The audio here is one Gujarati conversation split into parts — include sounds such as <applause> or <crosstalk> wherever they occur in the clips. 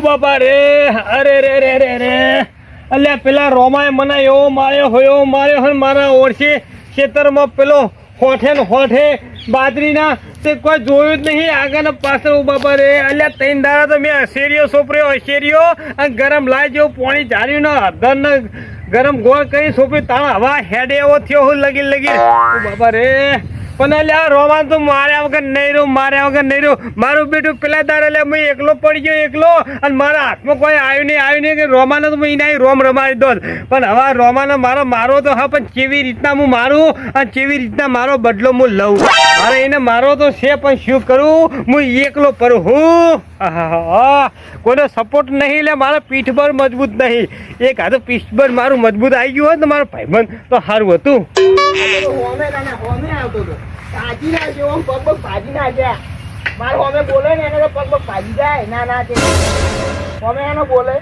બાપા રે, અરે રે રે રે રે. અલ્યા, પેલા રોમાએ મને એવો માર્યો હોય માર્યો હોય મારા ઓળખી ખેતરમાં પેલો હોઠે ને હોઠે બાજરીના, તે કોઈ જોયું જ નહીં આગળ પાછળ ઓ બાપા રે. અલ્યા, ત્રણ દાડા તો મેં હસેરીઓ સોપર્યો હસેરીઓ અને ગરમ લાય જેવું પાણી ઝાર્યું ને અડધર ને ગરમ ગોળ કરી સોપરી તાણા હવા હેડે એવો થયો લગી લગી ઓ બાપા રે. પણ અલ્યા રોમાન તો માર્યા વગર નહીં રહ્યું, માર્યા વગર નહીં રહ્યું. મારું બેટું પેલા દાડા લે હું એકલો પડી ગયો, એકલો. અને મારા હાથમાં કોઈ આવ્યું નહીં આવ્યું નહીં કે રોમાને તો હું એના રોમ રમાડી દો પણ હવે રોમાને મારો મારો તો હા, પણ કેવી રીતના હું મારું અને કેવી રીતના મારો બદલો હું લઉં? મારે એને મારો તો છે, પણ શું કરું? હું એકલો પરું હું. કોઈનો સપોર્ટ નહીં લે મારા પીઠભર મજબૂત નહીં. એક હાથે પીઠભર મારું મજબૂત આવી ગયું હોત ને મારો ભાઈબંધ તો સારું હતું. હોમે ના જેવો પગ પગ ભાજી ના જાય મારો અમે બોલે ને એને તો પગ પગ ભાજી જાય. ના ના, તે અમે એનો બોલે.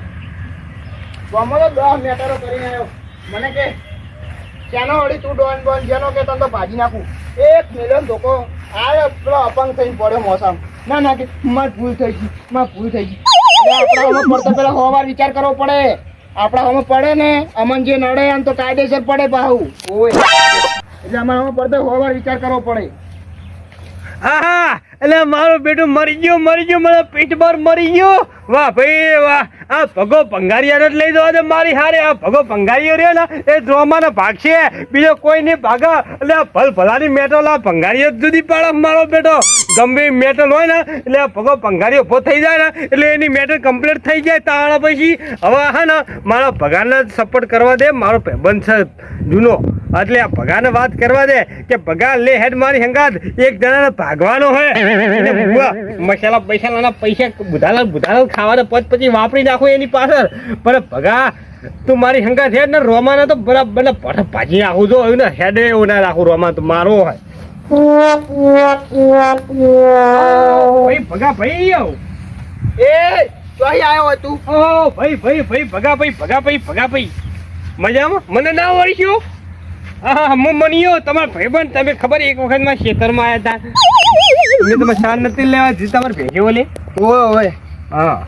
ગમો તો દસ મેટરો કરીને આવ્યો મને કે ચાનો વળી તું ડોન બોન? જેનો કે તને તો ભાજી નાખું. એક મિલિયન ધોકો. આ પેલો અપંગ થઈને પડ્યો મોસમ. ના ના, કે માર ભૂલ થઈ ગઈ, માર ભૂલ થઈ ગઈ. આપણા પેલા સો વિચાર કરવો પડે. આપણા હોમે પડે ને, અમન જે નડે એમ તો કાયદેસર પડે બાહુ ઓય. એટલે અમારે પડતો હોવા વિચાર કરવો પડે. આહા, એટલે મારું બેટું મરી ગયું, મરી ગયો, મને પીઠભર મરી ગયો. વાહ ભાઈ, વાહ. આ ભગો ભંગારિયાનો જ લઈ જવા દે મારી હારે. આ ભગો ભંગારીઓ રહ્યો ને, એ ડ્રોમાનો ભાગ છે. બીજો કોઈ નહીં ભાગા. એટલે આ ભલ ભલાની મેટલ આ ભંગારીઓ જુદી પાડે મારો બેટો. ગમે મેટલ હોય ને, એટલે આ ભગો ભંગારીઓ ઊભો થઈ જાય ને, એટલે એની મેટલ કમ્પ્લીટ થઈ જાય તાણા પછી. હવે હા ને, મારા ભગાને સપોર્ટ કરવા દે, મારો ભાઈબંધ છે જૂનો. એટલે આ ભગાને વાત કરવા દે કે, ભગા, લે હેડ મારી હંગાત. એક જણાને ભાગવાનો હોય. મસાલા પૈસાના પૈસા બુધાલા બુધાલા ખાવાના પચ પછી વાપરી નાખો એની પાછળ. પણ ભગા તું મારી શંકા છે ને રોમાને તો બરાબર ને ભાજી નાખું જો ને હેડે એવું ના રાખું રોમા તો મારો હોય. ભાઈ ભગા ભાઈ આવું. એ ચોહી આવ્યો તું? ઓ ભાઈ ભાઈ ભાઈ ભગા ભાઈ ભગા ભાઈ ભગા ભાઈ. મજામાં? મને ના વળગ્યો હા. હું મનિયો તમારા ભાઈબંધ તમે ખબર એક વખતમાં ખેતરમાં આવ્યા હતા મેં તમે શાન નથી લેવા જે તમારે ભેગી ઓલે? ઓય ઓય. હા.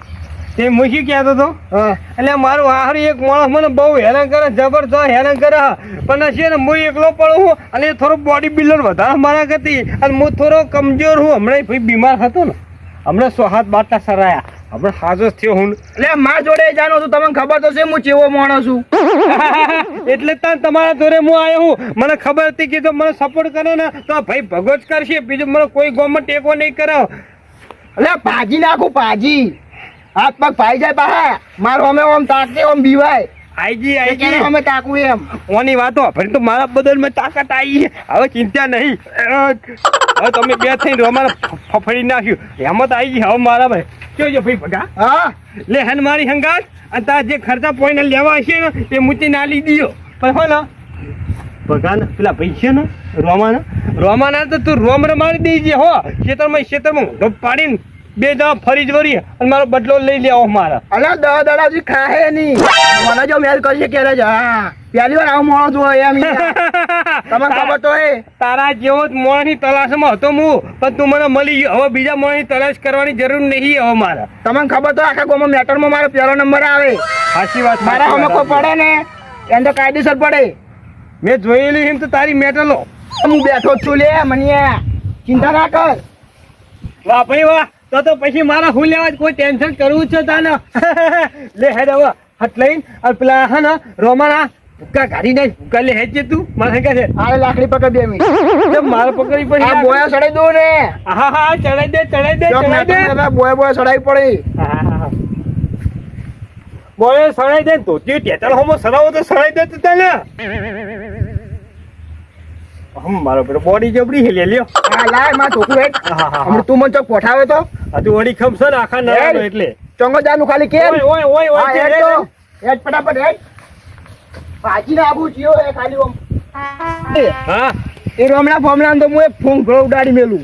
તે હું શું કહેતો હતો હા. એટલે મારું આહરી એક માણસ મને બહુ હેરાન કરે જબરજસ્ત હેરાન કરે પણ છે ને હું એકલો પડું છું અને થોડો બોડી બિલ્ડર વધારે મારા કરતી. અને હું થોડો કમજોર હું હમણાં ભાઈ બીમાર હતો ને. હમણાં સો હાથ બાટા સરાયા. હમણાં હાજર થયો હું. એટલે મા જોડે જાણો છું તમને ખબર તો છે હું ચેવો માણસ છું. <laughs> એટલે તાન તમારા જોડે હું આવ્યો હું. મને ખબર હતી કે જો મને સપોર્ટ કરે ને તો ભાઈ ભગવત કરશે. બીજું મને કોઈ ગોમાં ટેકો નહીં કરાવ. એટલે ભાજી નાખું ભાજી હાથ પગ ભાઈ જાય બહાર. મારો અમે ઓમ તાકે ઓમ બીવાય. આઈજી આઈજી. અમે તાકું એમ? ઓની વાતો ફરી તો મારા બદલમાં તાકાત આવી છે. હવે ચિંતા નહીં. હવે તમે બે થઈને અમારે ફફડી નાખ્યું. હેમત આવી ગઈ હવે મારા ભાઈ. કેજો ભાઈ ભગા? હા. લે હન મારી હંગાત. અને તાર જે ખર્ચા પોઈને લેવા હશે ને એ મૂતી ના લઈ દીધો પણ હો ને. ભગાન પેલા ભાઈ છે ને રોમાના. રોમાના તો તું રોમ રમાડી દેજે હો. ખેતરમાં ખેતરમાં પાડીને બે જણા ફરી જ વળી અને મારો બદલો લઈ લેવો મારા. અલા દડા બધી ખાહે નહીં. મને જો મેલ કરી કે રે હા પહેલી વાર આવું માણસ હોય એમ તમને ખબર તો એ તારા જેવો જ મોણની તલાશમાં હતો હું પણ તું મને મળી ગયો. હવે બીજા મોણની તલાશ કરવાની જરૂર નહીં હવે મારે. તમને ખબર તો આખા મેટર મેટરમાં મારો પહેલો નંબર આવે. સાચી વાત મારા સાચી કોઈ પડે ને એમ તો કાયદેસર પડે. મેં જોયેલી એમ તો તારી મેટલો હું બેઠો છું લે મને ચિંતા ના કર. વાહ ભાઈ વાહ. તો તો પછી મારા હું લેવા કોઈ ટેન્શન કરવું છે તાને? <laughs> લે હેડ હવે હટ લઈને. અને પેલા હા ને રોમાના ભૂકા કાઢી નાખ ભૂકા લે હેડ તું. મારે કહે છે? આ લાકડી પકડી દેવી મિનિટ. મારે પકડી પડી આ બોયા ચડાઈ દો ને. હા હા ચડાઈ દે ચડાઈ દે ચડાઈ દે. બોયા બોયા ચડાઈ પડી. હા, હા. સડાઈ દે તો તે ટેટલ હોમો સડાવો તો સડાઈ દે તને. હમ મારો પેલો બોડી જબડી હે લે લ્યો. હા લાયમાં ઠોકું હેડ. હમણાં તું મને ચોક પોઠાવે તો? હજુ વળી ખમશે આખા નરાનો એટલે. ચોંગો જાનું ખાલી કેમ? ઓય ઓય ઓય ઓય હેડ તો. હેડ ફટાફટ હેડ. ભાજી ના આબુ જીઓ હે ખાલી ઓમ. હા? એ રમણા ફમણા તો હું એક ઘણો ઉડાડી મેલું.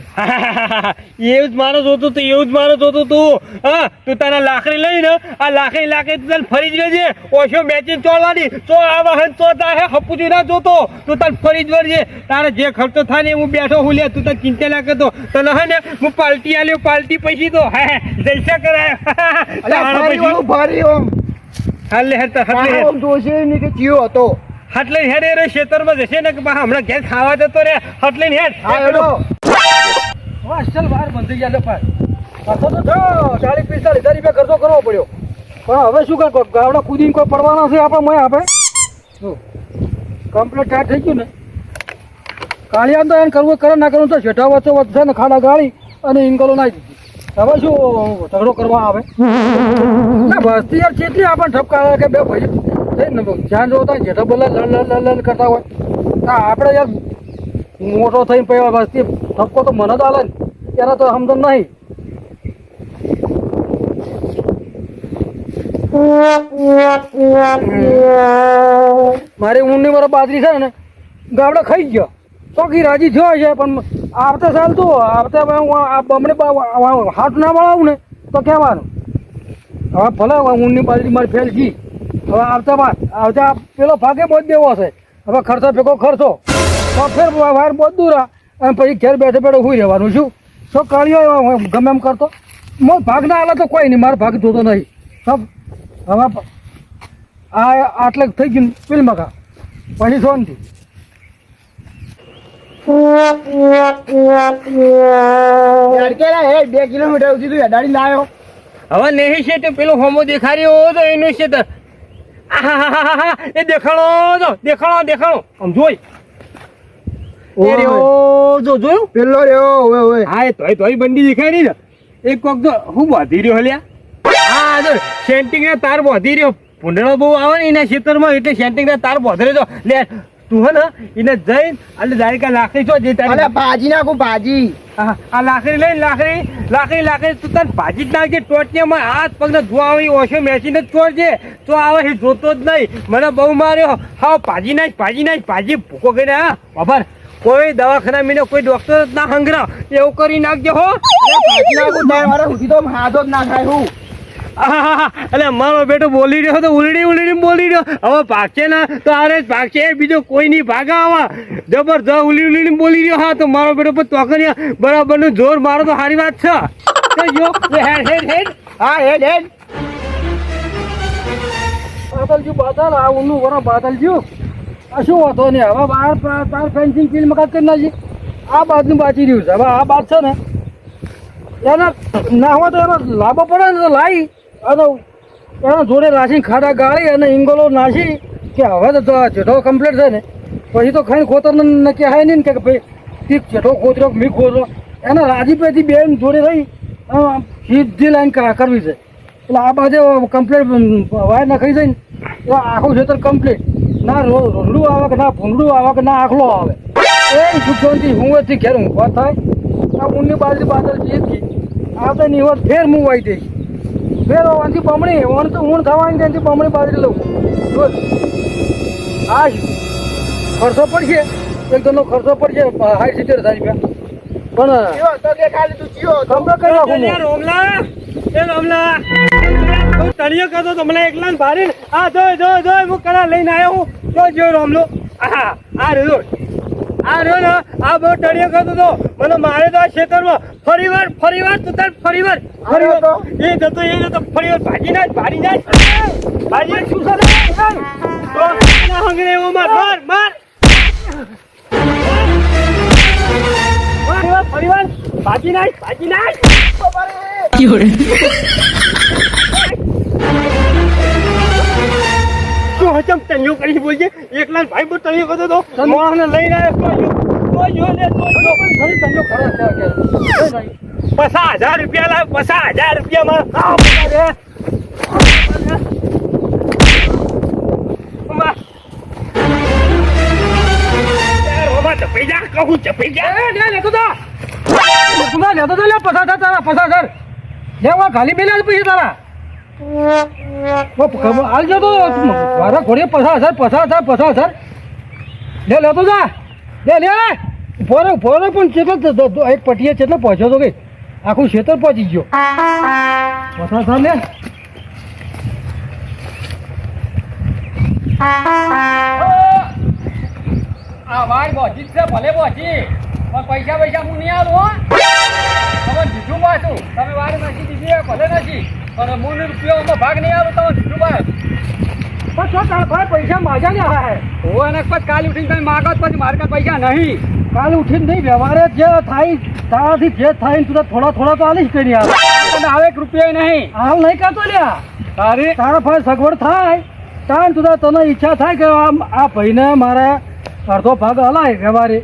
<laughs> એવું જ મારો જોતું તું એવું જ મારો જોતું તું. હા તું તારા લાકડી લઈને આ લાકડી લાકડી તું તને ફરી જ લેજે ઓછો મેચિંગ ચોળવાની. તો આ વાહન તો તારે? હપુજી ના જોતો. તું તને ફરી જ વળજે તારે જે ખર્ચો થાય ને હું બેઠો હું લે. તું તને ચિંતા લાગે તો તને હે ને હું પાલટી આલ્યો પાલટી પૈસી તો. હે જૈસા કરાય. ફરી ઓમ ફરી ઓમ હાલે હેડ હાલ જોશે નહીં કે ચિયો હતો. લઈને હેડ એ ખેતરમાં જશે ને કે બા હમણાં ઘેર ખાવા જતો રે. લઈને હેડ. અસલ વાર બંધ ગયા પાછો. તો ચાલીસ પિસ્તાલીસ હજાર રૂપિયા ખર્ચો કરવો પડ્યો. પણ હવે શું કરો ગાવડા કૂદીને કોઈ પડવાના છે આપણે મય આપણે? કમ્પ્લેટ ટાઈટ થઈ ગયું ને. કાળિયા તો એને કરવું કરે ના કરવું તો છેઠા વચ્ચે વધશે ને ખાડા ગાળી અને ઇંગલો નાખી દીધી. હવે શું ઝઘડો કરવા આવે? ના બસ્તી યાર કેટલી આપણને ઠપકા કે બે ભાઈ જ્યાં જોતા જેઠા બોલા લડ લડ લડ લડ કરતા હોય. આપણે યાર મોટો થઈને પછી વસ્તી ઠપકો તો મને જ આલે ને. એના તો સમજણ નહીં. મારી ઊંડની મારા બાજરી છે ને ગાવડે ખાઈ ગયો. ચોકી રાજી થયો છે, પણ આવતા સાલ તો, આવતા બમણે હાથ ના વળાવું ને, તો કહેવાનું. હવે ભલે ઊંડ ઊંડની બાજરી મારી ફેલ જી હવે આવતા આવતા પેલો ભાગે બોજ દેવો છે હવે ખર્ચો ભેગો ખર્ચો. તો ફેર વાર બોજ દૂરા અને પછી ઘેર બેઠે બેઠો હુઈ રહેવાનું છું. તો કાળીઓ ગમે એમ કરતો. મો ભાગ ના આલે તો કોઈ નહીં મારો ભાગ જોતો નહીં. સબ હવે આ આટલે થઈ ગયું ફિલ્મ કા પછી હે બે કિલોમીટર સુધી તું અડાડી લાયો. હવે નહીં છે તે પેલો હોમો દેખાડ્યો તો એનું છે એ દેખાડો જો દેખાડો દેખાડો. આમ જોઈ. એ રહ્યો, જો જોયું? પેલો રહ્યો ઓય ઓય. હા એ તોય તોય બંડી દેખાય ને. એક કોક તો હું વધી રહ્યો હલ્યા? હા જો સેન્ટિંગ ને તાર વધી રહ્યો. ભૂંડળો બહુ આવે ને એના ખેતરમાં એટલે સેન્ટિંગ ને તાર બાંધી રહ્યો. લે તું હે ને એને જઈને એટલે જાયકા લાકડી છો જે તારે ભાજી નાખું ભાજી. આ લાકડી લઈને લાકડી લાકડી લાકડી તું તને ભાજી જ નાખજે ટોટિયામાં હાથ પગને ધોવા આવી ઓછો મેચીને જ છોડજે. તો આવે એ જોતો જ નહીં. મને બહુ માર્યો. હા ભાજી નાખ ભાજી નાખ ભાજી ભૂકો કરીને હા ખબર કોઈ દવાખાના મીને કોઈ ડોક્ટર જ ના હંગરા એવું કરી નાખજે હો. ભાજી નાખું સુધી તો હાથો જ ના ખાય હું. એટલે મારો બેટો બોલી રહ્યો તો ઉલડી ઉલડી બોલી રહ્યો. હવે ભાગશે ને, તો આરે જ ભાગશે. બીજો કોઈ નહીં ભાગા આવા જબરજસ્ત ઉલી ઉલીને બોલી રહ્યો. હા, તો મારો બેટો પણ તોકનિયા બરાબરનું જોર મારો તો સારી વાત છે. જો હેડ હેડ હા, હેડ હેડ. બાદલજી, બાદલ, આ ઊંડું વરો બાદલજી આ શું હતો ને હવે બાર તાર ફેન્સિંગ ફિલ્મ કાઢ કરી આ બાજનું બાચી રહ્યું છે. હવે આ બાદ છે ને ના હોય તો એનો લાભો પડે ને તો લાવી અને એના જોડે નાસી ખાડા ગાળી અને ઇંગોલો નાસી કે હવે તો ચેઠો કમ્પ્લીટ થાય ને. પછી તો ખાઈ ખોતર નક્કી હાય નહીં કે ભાઈ તીખ જેઠો ખોતરો મી ખોતરો એને રાજી પેથી બે જોડે રહી સીધી લાઈન કરવી છે. એટલે આ બાજુ કમ્પ્લીટ વાયર નાખી જાય ને આખું ખેતર કમ્પ્લીટ ના રોડું આવે કે ના ભૂંડું આવે કે ના આખલો આવે. એ સુખ શાંતિ હું એથી ઘેર ઊંઘવા થાય. આ ઊંડની બાજુ બાદલ જીતથી. આ તો નિવત ફેર હું વાઈ દઈશ. ફેર વાંથી બમણી વણ તો ઊણ થવાની ત્યાંથી બમણી બાજરી લઉં રોજ આ ખર્ચો પડશે એક જણનો ખર્ચો પડશે સાઠ સિત્તેર હજાર રૂપિયા. પણ. આ લઈને આવ્યો હું. જો જો રોમલો. આહા, આ રહ્યો. આ રહ્યો ને આ બહુ તળિયો કરતો તો મને મારે તો આ ખેતરમાં ફરી વાર ફરી વાર તું તાર ફરી વાર ફરી તો? વાર એ જતો એ જતો ફરી વાર ભાજી નાખ ભાજી નાખ. ભાજી નાખ. શું સાથે તો ના હંગરે એવો માર માર માર. ફરી વાર ફરી વાર ભાજી નાખ. ભાજી નાખ તું હચમ તણિયો કરી બોલજે એકલા ભાઈ બો તણિયો કરતો તો મોહને લઈને આવ્યો તો જો ને તો જો ખરો છે હજાર રૂપિયા લાવ પચાસ હજાર રૂપિયા રે. ચપાઈ જા, કહું ચપાઈ જા. લેતો તો લેતો જા, લે, પસાર તારા, પસાર થા. લે, વા ખાલી બેલે પૈસા તારા. આખું ખેતર પહોંચી ગયો. આ વાર પહોંચી છે, ભલે પહોંચી પણ પૈસા પૈસા હું નહીં આવું હો. તમે દીધું પાછું. તમે વાર નથી દીધી ભલે નથી પણ મૂળ રૂપિયામાં ભાગ નહીં આવે તો દીધું પણ તો તારા ભાઈ પૈસા માજા ને હા? હે અને પછી કાલે ઉઠીને તમે માગો પછી મારે કાંઈ પૈસા નહીં. કાલ ઉઠીને નહીં વ્યવહારે જે થાય તારાથી જે થાય તું થોડા થોડા તો આલીશ કરી આવે. એક રૂપિયા નહીં. હાલ નહીં કાતો લ્યા? તારે તારા ભાઈ સગવડ થાય તાન તું તને ઈચ્છા થાય કે આ ભાઈને મારે અડધો ભાગ હલાય વ્યવહારે.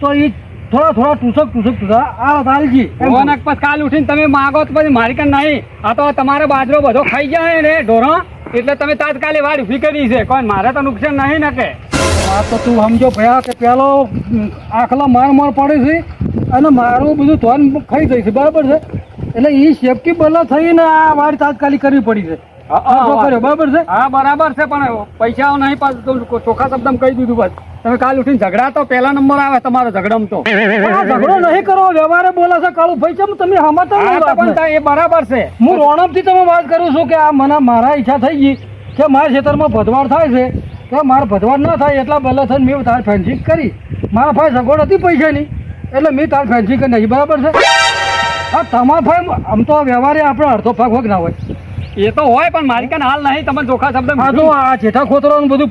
તો એ થોડા થોડા ટૂસક ટૂસક ટૂસક આ હાલજી. ભગવાન હું કાલ પછી કાલે ઉઠીને તમે માગો તો પછી મારી કાંઈ નહીં. આ તો તમારે બાજરો બધો ખાઈ જાય ને ઢોરો એટલે તમે તાત્કાલિક વાડ ઊભી કરી છે. કોઈ મારે તો નુકસાન નહીં ને કે. આ તો તું સમજો ભયા કે પેલો આખલા માર માર પડે છે. અને મારું બધું ધોન ખાઈ જાય છે. બરાબર છે? એટલે એ સેફટી બલા થઈને આ વાડ તાત્કાલિક કરવી પડી છે. બરાબર છે? હા બરાબર છે પણ પૈસાઓ નહીં પાછું ચોખ્ખા શબ્દમાં કહી દીધું બસ. તમે કાલ ઉઠીને ઝઘડા તો પહેલા નંબર આવે તમારો ઝઘડમ તો. ઝઘડો નહીં કરવો વ્યવહારે બોલે છે કાળુ ભાઈ ચમ તમે હમાતા હા, નહીં તો પણ એ બરાબર છે. હું રોણપથી તમે વાત કરું છું કે આ મને મારા ઈચ્છા થઈ ગઈ કે મારા ખેતરમાં ભદવાડ થાય છે કે મારે ભદવાડ ના થાય એટલા પહેલા થઈને મેં તાર ફેન્સિંગ કરી. મારા ભાઈ સગવડ હતી પૈસાની એટલે મેં તાર ફેન્સિંગ કરી નાખી બરાબર છે? હા તમારા ભાઈ આમ તો વ્યવહારે આપણે અડધો ભાગ વગ ના હોય? એ તો હોય પણ મારી કાન હાલ નહીં. તમે ચોખા શબ્દ હા તો આ જેઠા ખોતરાનું બધું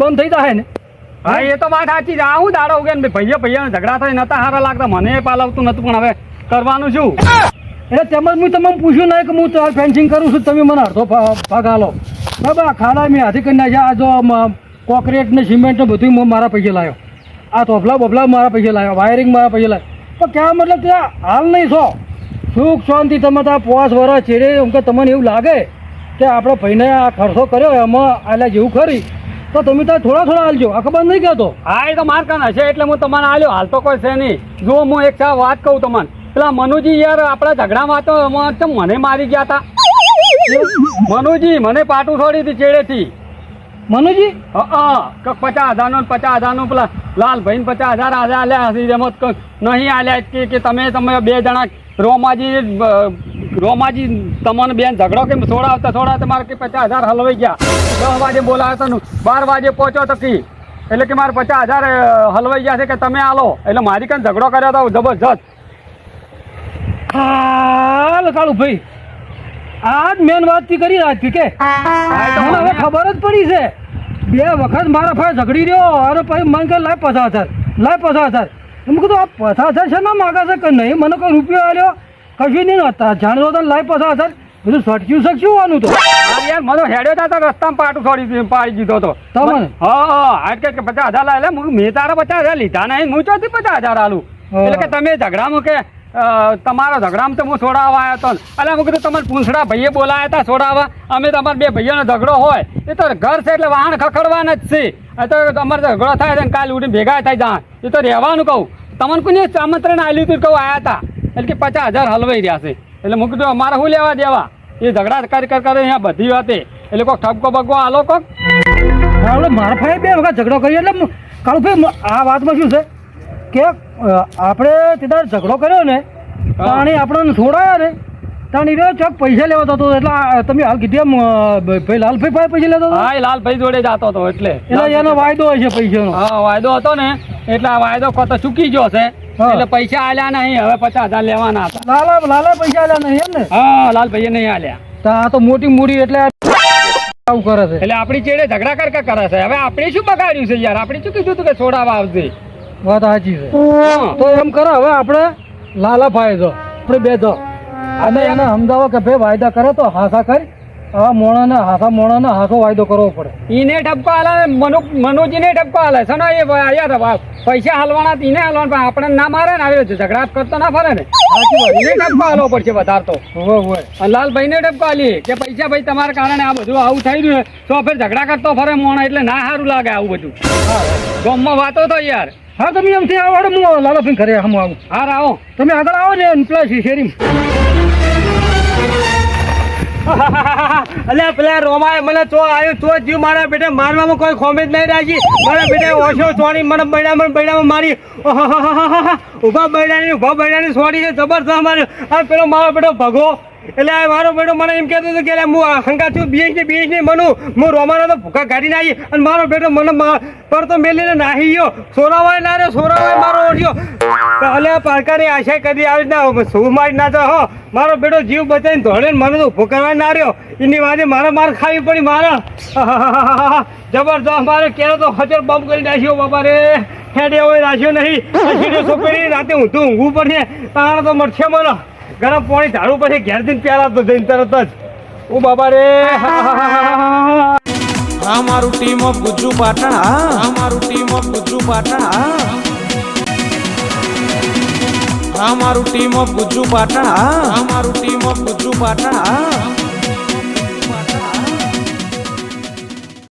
બંધ થઈ જાય ને. હા એ તો વાત સાચી છે. આ હું દાડો ઉગે ને ભાઈ ભાઈઓ ઝઘડા થાય નતા હારા લાગતા. મને પાલવતું નતું પણ હવે કરવાનું શું? એટલે તેમજ હું તમને પૂછ્યું નહીં કે હું તો ફેન્સિંગ કરું છું તમે મને અડધો ભાગ હાલો બરાબર ખાડા મેં હાથી કરી નાખ્યા. આ જો કોન્ક્રીટ ને સિમેન્ટ ને બધું હું મારા પૈસે લાવ્યો આ તોફલા બોફલા મારા પૈસે લાવ્યો વાયરિંગ મારા પૈસે લાવ્યો પણ ક્યાં મતલબ ત્યાં? હાલ નહીં છો. સુખ શાંતિ તમે ત્યાં પોસ વરસ છેડે એમ કે તમને એવું લાગે કે આપણે ભાઈને આ ખર્ચો કર્યો એમાં એટલે જેવું ખરી. તો તમે તો થોડા થોડા હાલજો. આ ખબર નહીં કહેતો? હા એ તો માર કાન હશે એટલે હું તમને હાલ્યો. હાલ તો કોઈ છે નહીં. જો હું એક સા વાત કહું તમને. પેલા મનુજી યાર આપણા ઝઘડામાં તો એમાં મને મારી ગયા હતા મનુજી મને પાટું છોડી હતી ચેડેથી. મનુજી? હા પચાસ હજાર ને પચાસનું પેલા લાલભાઈને પચાસ હજાર આજે આલ્યા હશે એમાં તો નહીં આલ્યા. કે તમે તમે બે જણા રોમાજી રોમાજી તમને બેન ઝઘડો કેમ? છોડાવતા છોડાવતા મારે કે પચાસ હજાર હલવાઈ ગયા. દસ વાગે બોલાવ્યા હતા બાર વાગે પહોંચો તો કી. એટલે કે મારે પચાસ હજાર હલવાઈ ગયા છે કે તમે આલો. એટલે મારી કાંઈ ઝઘડો કર્યો હતો જબરજસ્ત. હાલ કાળુ ભાઈ. આ જ મેન વાતથી કરી આજથી કે? તમને હવે ખબર જ પડી છે. બે વખત મારા ભાઈ ઝઘડી રહ્યો અરે પછી મન કે લાય પચાસ હજાર લાય પચાસ હજાર. એમ કીધું આ પચાસ હજાર છે ના માગે છે કે નહીં? મને કોઈ રૂપિયો આલ્યો કશું નહીં નતા જાણતો તો લાય પચાસ હજાર બધું સટક્યું શકશું આનું તો? યાર મને હેડ્યો હતા તો રસ્તામાં પાટું છોડી દીધું, પાડી દીધો તો. તમને? હા હા કે પચાસ હજાર લાવે મેં તારા પચાસ હજાર લીધા નહીં હું ચોથી પચાસ હજાર આલું. એટલે કે તમે ઝઘડામાં કે તમારા ઝઘડામાં તો હું છોડાવવા આવ્યો હતો. એટલે હું કીધું તમારે પૂંછડા ભાઈએ બોલાયા હતા છોડાવવા. અમે તમારા બે ભાઈઓનો ઝઘડો હોય. એ તો ઘર છે એટલે વાહન ખખડવાના જ છે. એ તો તમારે ઝઘડો થાય છે કાલ ઉઠીને ભેગા થાય જા એ તો રહેવાનું કહું. તમને કોઈને આમંત્રણ આલ્યું હતું કહું આવ્યા હતા? એટલે કે પચાસ હજાર હલવાઈ રહ્યા છે. એટલે મૂકી કીધું, અમારે શું લેવા દેવા? એ ઝઘડા કરી કર કરે અહીંયા બધી વાતે. એટલે કોઈક ઠપકો બગો આલો કોક. મારા ભાઈ બે વખત ઝઘડો કર્યો. એટલે કાળુ ભાઈ આ વાતમાં શું છે? કે આપણે તે દાડે ઝઘડો કર્યો ને પાણી આપણને છોડાયા ને તાણી રહ્યો ચોક પૈસા લેવા હતો. એટલે તમે હાલ કીધી એમ ભાઈ લાલભાઈ પાસે પૈસા લેતો હા એ લાલભાઈ જોડે જતો હતો એટલે. એટલે એનો વાયદો હશે પૈસાનો. હા વાયદો હતો ને એટલે આ વાયદો કોતો ચૂકી ગયો છે. એટલે પૈસા આલ્યા નહીં હવે પચાસ હજાર લેવાના હતા. લાલા લાલા પૈસા આલ્યા નહીં એમ ને હા લાલભાઈએ નહીં આલ્યા. તો આ તો મોટી મૂડી એટલે આવું કરે છે. એટલે આપણી ચેડે ઝઘડા કરકા કરે છે. હવે આપણે શું બગાડ્યું છે યાર? આપણે શું કીધું હતું કે છોડાવવા આવશે વાત સાચી છે. તો એમ કરો હવે આપણે લાલા જો આપણે બે જો. અને એને સમજાવો કે ભાઈ વાયદા કરે તો હાસા કરી આવા મોણાને હાસા મોણાને હાસો વાયદો કરવો પડે. ઈને ઠપકો હાલે મનુ મનોજીને ઠપકો હાલે છે એ આયા વા- પૈસા હાલવાના ઈને હાલવાના પણ આપણે ના મારે ને આવે ઝઘડા કરતો ના ફરે ને. ઈને ઠપકો હાલવો પડશે વધારે તો. અને લાલભાઈને ઠપકો હાલી કે પૈસા ભાઈ તમારા કારણે આ બધું આવું થઈ રહ્યું છે. તો ફેર ઝઘડા કરતો ફરે મોણા એટલે ના સારું લાગે આવું બધું. ગામમાં વાતો તો યાર. હા તમે એમથી આવો હું લાલાભાઈ ઘરે હમ આવું. હા આવો તમે આગળ આવો ને પેલા શેરીમાં. અલ્યા પેલા રોમાએ મને તો આવ્યો તો જીવ મારા બેટે મારવામાં કોઈ ખોમે જ નહીં રાખી મારા બેટે ઓછો ચોણી મને બૈડામાં બૈડામાં મારી. ઊભા બૈડાની ઊભા બૈડાની છોડી છે જબરદસ્ત મારી. આ પેલો મારો બેટો ભગો એટલે મારો બેટો મને એમ કહેતો હતો કે હું હંગા છું બીએચ ને બીએચ ને મનું હું રોમાનો તો ભૂખા કાઢી નાખી અને મારો બેટો મને પર તો મેલીને નાહી ગયો. સોરાવાય ના રે સોરાવાય મારો ઓઢ્યો. અલ્યા પારકાની આશા કરી આવી ના શું મારી ના તો હો. મારો બેટો જીવ બચાવીને ધોળે મને તો ઊભો કરવા ના રહ્યો. એની વાજે મારે માર ખાવી પડી, મારા. <laughs> જબરદસ્ત મારે, કેરો તો હજર બમ કરી નાખ્યો, બાપા રે. હેડે હોય રાખ્યો નહીં. રાતે ઊંધું ઊંઘવું પડશે. તારા તો મળશે મને. ગરમ પાણી ઝાડુ પછી ઘેર જઈને પ્યાલા તો જઈને તરત જ. ઓ બાબા રે. હા, મારું ટીમ ઓફ ગુજ્જુ પાટણ અમારું મારું ટીમ ઓફ ગુજ્જુ પાટણ આ મારું ટીમ ઓફ ગુજ્જુ પાટણ આ ટીમ ઓફ ગુજ્જુ પાટણ આ